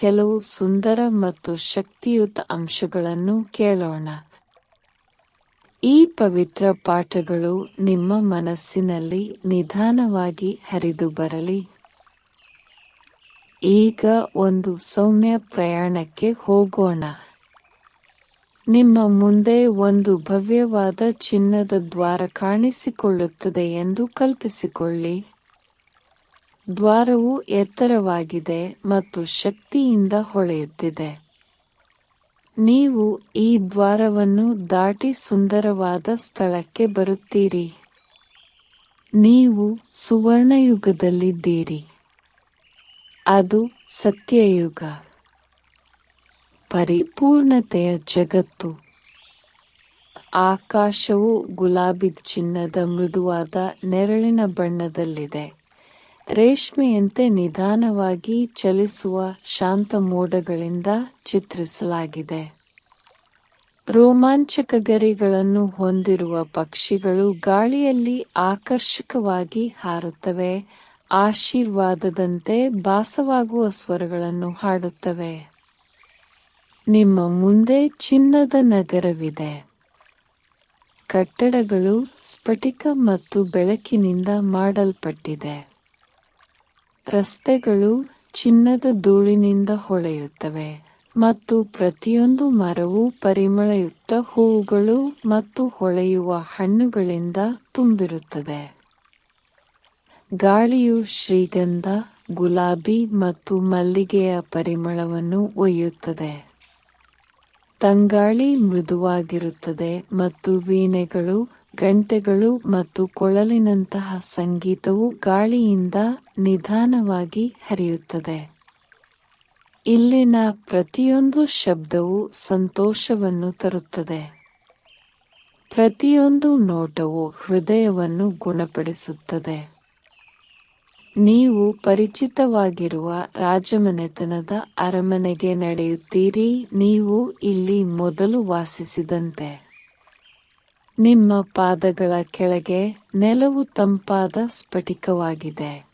ಕೆಲವು ಸುಂದರ ಮತ್ತು ಶಕ್ತಿಯುತ ಅಂಶಗಳನ್ನು ಕೇಳೋಣ. ಈ ಪವಿತ್ರ ಪಾಠಗಳು ನಿಮ್ಮ ಮನಸ್ಸಿನಲ್ಲಿ ನಿಧಾನವಾಗಿ ಹರಿದು ಬರಲಿ. ಈಗ ಒಂದು ಸೌಮ್ಯ ಪ್ರಯಾಣಕ್ಕೆ ಹೋಗೋಣ. ನಿಮ್ಮ ಮುಂದೆ ಒಂದು ಭವ್ಯವಾದ ಚಿನ್ನದ ದ್ವಾರ ಕಾಣಿಸಿಕೊಳ್ಳುತ್ತದೆ ಎಂದು ಕಲ್ಪಿಸಿಕೊಳ್ಳಿ. ದ್ವಾರವು ಎತ್ತರವಾಗಿದೆ ಮತ್ತು ಶಕ್ತಿಯಿಂದ ಹೊಳೆಯುತ್ತಿದೆ. ನೀವು ಈ ದ್ವಾರವನ್ನು ದಾಟಿ ಸುಂದರವಾದ ಸ್ಥಳಕ್ಕೆ ಬರುತ್ತೀರಿ. ನೀವು ಸುವರ್ಣಯುಗದಲ್ಲಿದ್ದೀರಿ. ಅದು ಸತ್ಯಯುಗ. ಪರಿಪೂರ್ಣತೆಯ ಜಗತ್ತು. ಆಕಾಶವು ಗುಲಾಬಿ ಚಿನ್ನದ ಮೃದುವಾದ ನೆರಳಿನ ಬಣ್ಣದಲ್ಲಿದೆ. ರೇಷ್ಮೆಯಂತೆ ನಿಧಾನವಾಗಿ ಚಲಿಸುವ ಶಾಂತ ಮೋಡಗಳಿಂದ ಚಿತ್ರಿಸಲಾಗಿದೆ. ರೋಮಾಂಚಕ ಗರಿಗಳನ್ನು ಹೊಂದಿರುವ ಪಕ್ಷಿಗಳು ಗಾಳಿಯಲ್ಲಿ ಆಕರ್ಷಕವಾಗಿ ಹಾರುತ್ತವೆ. ಆಶೀರ್ವಾದದಂತೆ ಭಾಸವಾಗುವ ಸ್ವರಗಳನ್ನು ಹಾಡುತ್ತವೆ. ನಿಮ್ಮ ಮುಂದೆ ಚಿನ್ನದ ನಗರವಿದೆ. ಕಟ್ಟಡಗಳು ಸ್ಫಟಿಕ ಮತ್ತು ಬೆಳಕಿನಿಂದ ಮಾಡಲ್ಪಟ್ಟಿದೆ. ರಸ್ತೆಗಳು ಚಿನ್ನದ ಧೂಳಿನಿಂದ ಹೊಳೆಯುತ್ತವೆ ಮತ್ತು ಪ್ರತಿಯೊಂದು ಮರವು ಪರಿಮಳಯುಕ್ತ ಹೂವುಗಳು ಮತ್ತು ಹೊಳೆಯುವ ಹಣ್ಣುಗಳಿಂದ ತುಂಬಿರುತ್ತದೆ. ಗಾಳಿಯು ಶ್ರೀಗಂಧ, ಗುಲಾಬಿ ಮತ್ತು ಮಲ್ಲಿಗೆಯ ಪರಿಮಳವನ್ನು ಒಯ್ಯುತ್ತದೆ. ತಂಗಾಳಿ ಮೃದುವಾಗಿರುತ್ತದೆ ಮತ್ತು ವೀಣೆಗಳು ಗಂಟೆಗಳು ಮತ್ತು ಕೊಳಲಿನಂತಹ ಸಂಗೀತವು ಗಾಳಿಯಿಂದ ನಿಧಾನವಾಗಿ ಹರಿಯುತ್ತದೆ. ಇಲ್ಲಿನ ಪ್ರತಿಯೊಂದು ಶಬ್ದವು ಸಂತೋಷವನ್ನು ತರುತ್ತದೆ. ಪ್ರತಿಯೊಂದು ನೋಟವು ಹೃದಯವನ್ನು ಗುಣಪಡಿಸುತ್ತದೆ. ನೀವು ಪರಿಚಿತವಾಗಿರುವ ರಾಜಮನೆತನದ ಅರಮನೆಗೆ ನಡೆಯುತ್ತೀರಿ, ನೀವು ಇಲ್ಲಿ ಮೊದಲು ವಾಸಿಸಿದಂತೆ. ನಿಮ್ಮ ಪಾದಗಳ ಕೆಳಗೆ ನೆಲವು ತಂಪಾದ ಸ್ಫಟಿಕವಾಗಿದೆ.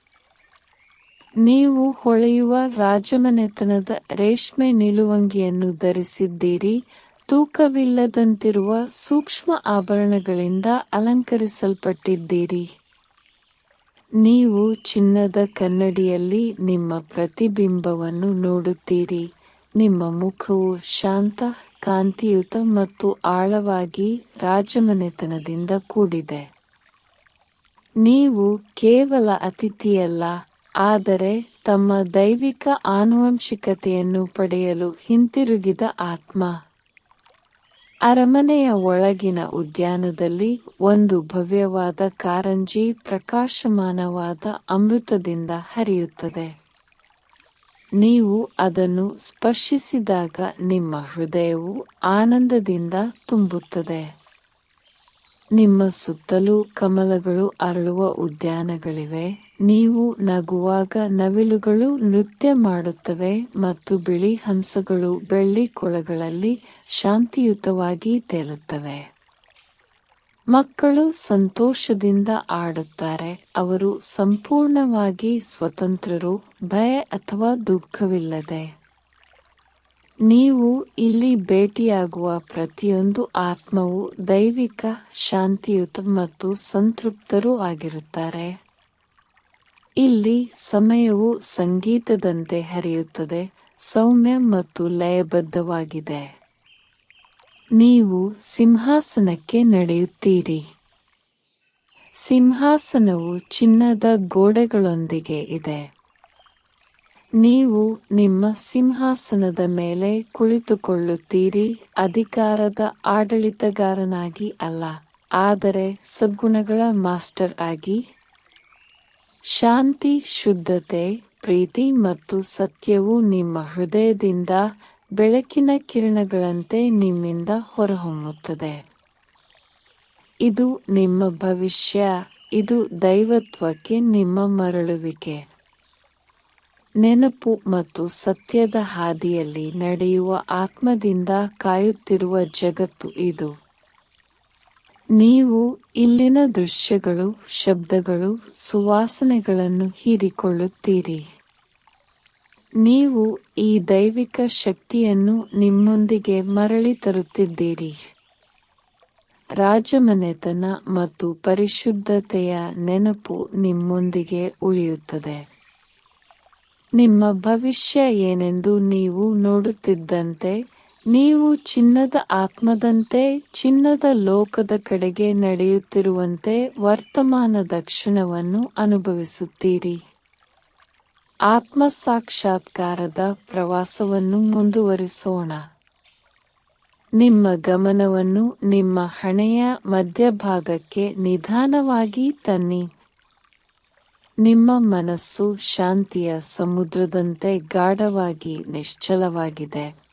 ನೀವು ಹೊಳೆಯುವ ರಾಜಮನೆತನದ ರೇಷ್ಮೆ ನಿಲುವಂಗಿಯನ್ನು ಧರಿಸಿದ್ದೀರಿ. ತೂಕವಿಲ್ಲದಂತಿರುವ ಸೂಕ್ಷ್ಮ ಆಭರಣಗಳಿಂದ ಅಲಂಕರಿಸಲ್ಪಟ್ಟಿದ್ದೀರಿ. ನೀವು ಚಿನ್ನದ ಕನ್ನಡಿಯಲ್ಲಿ ನಿಮ್ಮ ಪ್ರತಿಬಿಂಬವನ್ನು ನೋಡುತ್ತೀರಿ. ನಿಮ್ಮ ಮುಖವು ಶಾಂತ, ಕಾಂತಿಯುತ ಮತ್ತು ಆಳವಾಗಿ ರಾಜಮನೆತನದಿಂದ ಕೂಡಿದೆ. ನೀವು ಕೇವಲ ಅತಿಥಿಯಲ್ಲ, ಆದರೆ ತಮ್ಮ ದೈವಿಕ ಆನುವಂಶಿಕತೆಯನ್ನು ಪಡೆಯಲು ಹಿಂತಿರುಗಿದ ಆತ್ಮ. ಅರಮನೆಯ ಒಳಗಿನ ಉದ್ಯಾನದಲ್ಲಿ ಒಂದು ಭವ್ಯವಾದ ಕಾರಂಜಿ ಪ್ರಕಾಶಮಾನವಾದ ಅಮೃತದಿಂದ ಹರಿಯುತ್ತದೆ. ನೀವು ಅದನ್ನು ಸ್ಪರ್ಶಿಸಿದಾಗ ನಿಮ್ಮ ಹೃದಯವು ಆನಂದದಿಂದ ತುಂಬುತ್ತದೆ. ನಿಮ್ಮ ಸುತ್ತಲೂ ಕಮಲಗಳು ಅರಳುವ ಉದ್ಯಾನಗಳಿವೆ. ನೀವು ನಗುವಾಗ ನವಿಲುಗಳು ನೃತ್ಯ ಮಾಡುತ್ತವೆ ಮತ್ತು ಬಿಳಿ ಹಂಸಗಳು ಬೆಳ್ಳಿ ಕೊಳಗಳಲ್ಲಿ ಶಾಂತಿಯುತವಾಗಿ ತೇಲುತ್ತವೆ. ಮಕ್ಕಳು ಸಂತೋಷದಿಂದ ಆಡುತ್ತಾರೆ. ಅವರು ಸಂಪೂರ್ಣವಾಗಿ ಸ್ವತಂತ್ರರು, ಭಯ ಅಥವಾ ದುಃಖವಿಲ್ಲದೆ. ನೀವು ಇಲ್ಲಿ ಭೇಟಿಯಾಗುವ ಪ್ರತಿಯೊಂದು ಆತ್ಮವು ದೈವಿಕ, ಶಾಂತಿಯುತ ಮತ್ತು ಸಂತೃಪ್ತರೂ ಆಗಿರುತ್ತಾರೆ. ಇಲ್ಲಿ ಸಮಯವು ಸಂಗೀತದಂತೆ ಹರಿಯುತ್ತದೆ, ಸೌಮ್ಯ ಮತ್ತು ಲಯಬದ್ಧವಾಗಿದೆ. ನೀವು ಸಿಂಹಾಸನಕ್ಕೆ ನಡೆಯುತ್ತೀರಿ. ಸಿಂಹಾಸನವು ಚಿನ್ನದ ಗೋಡೆಗಳೊಂದಿಗೆ ಇದೆ. ನೀವು ನಿಮ್ಮ ಸಿಂಹಾಸನದ ಮೇಲೆ ಕುಳಿತುಕೊಳ್ಳುತ್ತೀರಿ. ಅಧಿಕಾರದ ಆಡಳಿತಗಾರನಾಗಿ ಅಲ್ಲ, ಆದರೆ ಸದ್ಗುಣಗಳ ಮಾಸ್ಟರ್ ಆಗಿ. ಶಾಂತಿ, ಶುದ್ಧತೆ, ಪ್ರೀತಿ ಮತ್ತು ಸತ್ಯವು ನಿಮ್ಮ ಹೃದಯದಿಂದ ಬೆಳಕಿನ ಕಿರಣಗಳಂತೆ ನಿಮ್ಮಿಂದ ಹೊರಹೊಮ್ಮುತ್ತದೆ. ಇದು ನಿಮ್ಮ ಭವಿಷ್ಯ, ಇದು ದೈವತ್ವಕ್ಕೆ ನಿಮ್ಮ ಮರಳುವಿಕೆ. ನೆನಪು ಮತ್ತು ಸತ್ಯದ ಹಾದಿಯಲ್ಲಿ ನಡೆಯುವ ಆತ್ಮದಿಂದ ಕಾಯುತ್ತಿರುವ ಜಗತ್ತು ಇದು. ನೀವು ಇಲ್ಲಿನ ದೃಶ್ಯಗಳು, ಶಬ್ದಗಳು, ಸುವಾಸನೆಗಳನ್ನು ಹೀರಿಕೊಳ್ಳುತ್ತೀರಿ. ನೀವು ಈ ದೈವಿಕ ಶಕ್ತಿಯನ್ನು ನಿಮ್ಮೊಂದಿಗೆ ಮರಳಿ ತರುತ್ತಿದ್ದೀರಿ. ರಾಜಮನೆತನ ಮತ್ತು ಪರಿಶುದ್ಧತೆಯ ನೆನಪು ನಿಮ್ಮೊಂದಿಗೆ ಉಳಿಯುತ್ತದೆ. ನಿಮ್ಮ ಭವಿಷ್ಯ ಏನೆಂದು ನೀವು ನೋಡುತ್ತಿದ್ದಂತೆ, ನೀವು ಚಿನ್ನದ ಆತ್ಮದಂತೆ, ಚಿನ್ನದ ಲೋಕದ ಕಡೆಗೆ ನಡೆಯುತ್ತಿರುವಂತೆ ವರ್ತಮಾನದ ಕ್ಷಣವನ್ನು ಅನುಭವಿಸುತ್ತೀರಿ. ಆತ್ಮ ಸಾಕ್ಷಾತ್ಕಾರದ ಪ್ರವಾಸವನ್ನು ಮುಂದುವರಿಸೋಣ. ನಿಮ್ಮ ಗಮನವನ್ನು ನಿಮ್ಮ ಹಣೆಯ ಮಧ್ಯಭಾಗಕ್ಕೆ ನಿಧಾನವಾಗಿ ತನ್ನಿ. ನಿಮ್ಮ ಮನಸ್ಸು ಶಾಂತಿಯ ಸಮುದ್ರದಂತೆ ಗಾಢವಾಗಿ ನಿಶ್ಚಲವಾಗಿದೆ.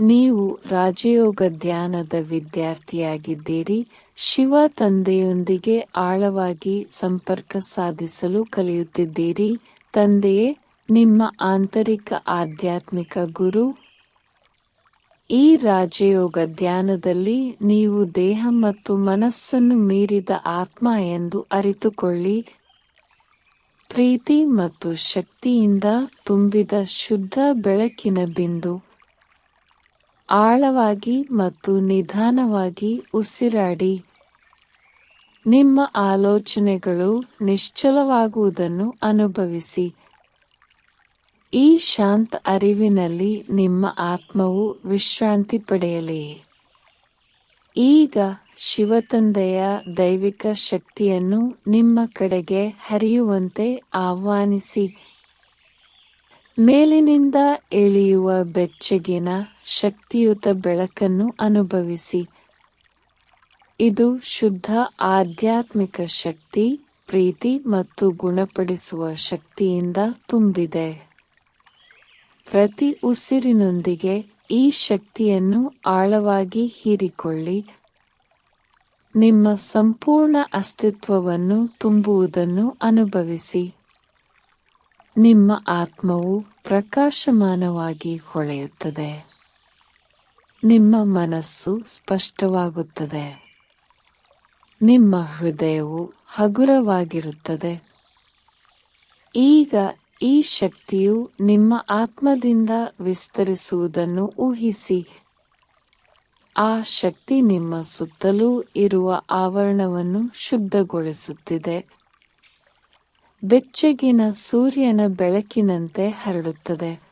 ನೀವು ರಾಜಯೋಗ ಧ್ಯಾನದ ವಿದ್ಯಾರ್ಥಿಯಾಗಿದ್ದೀರಿ. ಶಿವ ತಂದೆಯೊಂದಿಗೆ ಆಳವಾಗಿ ಸಂಪರ್ಕ ಸಾಧಿಸಲು ಕಲಿಯುತ್ತಿದ್ದೀರಿ. ತಂದೆಯೇ ನಿಮ್ಮ ಆಂತರಿಕ ಆಧ್ಯಾತ್ಮಿಕ ಗುರು, ಈ ರಾಜಯೋಗ ಧ್ಯಾನದಲ್ಲಿ ನೀವು ದೇಹ ಮತ್ತು ಮನಸ್ಸನ್ನು ಮೀರಿದ ಆತ್ಮ ಎಂದು ಅರಿತುಕೊಳ್ಳಿ. ಪ್ರೀತಿ ಮತ್ತು ಶಕ್ತಿಯಿಂದ ತುಂಬಿದ ಶುದ್ಧ ಬೆಳಕಿನ ಬಿಂದು. ಆಳವಾಗಿ ಮತ್ತು ನಿಧಾನವಾಗಿ ಉಸಿರಾಡಿ. ನಿಮ್ಮ ಆಲೋಚನೆಗಳು ನಿಶ್ಚಲವಾಗುವುದನ್ನು ಅನುಭವಿಸಿ. ಈ ಶಾಂತ ಅರಿವಿನಲ್ಲಿ ನಿಮ್ಮ ಆತ್ಮವು ವಿಶ್ರಾಂತಿ ಪಡೆಯಲಿ. ಈಗ ಶಿವತಂದೆಯ ದೈವಿಕ ಶಕ್ತಿಯನ್ನು ನಿಮ್ಮ ಕಡೆಗೆ ಹರಿಯುವಂತೆ ಆಹ್ವಾನಿಸಿ. ಮೇಲಿನಿಂದ ಇಳಿಯುವ ಬೆಚ್ಚಗಿನ ಶಕ್ತಿಯುತ ಬೆಳಕನ್ನು ಅನುಭವಿಸಿ. ಇದು ಶುದ್ಧ ಆಧ್ಯಾತ್ಮಿಕ ಶಕ್ತಿ, ಪ್ರೀತಿ ಮತ್ತು ಗುಣಪಡಿಸುವ ಶಕ್ತಿಯಿಂದ ತುಂಬಿದೆ. ಪ್ರತಿ ಉಸಿರಿನೊಂದಿಗೆ ಈ ಶಕ್ತಿಯನ್ನು ಆಳವಾಗಿ ಹೀರಿಕೊಳ್ಳಿ. ನಿಮ್ಮ ಸಂಪೂರ್ಣ ಅಸ್ತಿತ್ವವನ್ನು ತುಂಬುವುದನ್ನು ಅನುಭವಿಸಿ. ನಿಮ್ಮ ಆತ್ಮವು ಪ್ರಕಾಶಮಾನವಾಗಿ ಹೊಳೆಯುತ್ತದೆ. ನಿಮ್ಮ ಮನಸ್ಸು ಸ್ಪಷ್ಟವಾಗುತ್ತದೆ. ನಿಮ್ಮ ಹೃದಯವು ಹಗುರವಾಗಿರುತ್ತದೆ. ಈಗ ಈ ಶಕ್ತಿಯು ನಿಮ್ಮ ಆತ್ಮದಿಂದ ವಿಸ್ತರಿಸುವುದನ್ನು ಊಹಿಸಿ. ಆ ಶಕ್ತಿ ನಿಮ್ಮ ಸುತ್ತಲೂ ಇರುವ ಆವರಣವನ್ನು ಶುದ್ಧಗೊಳಿಸುತ್ತಿದೆ. ಬೆಚ್ಚಗಿನ ಸೂರ್ಯನ ಬೆಳಕಿನಂತೆ ಹರಡುತ್ತದೆ.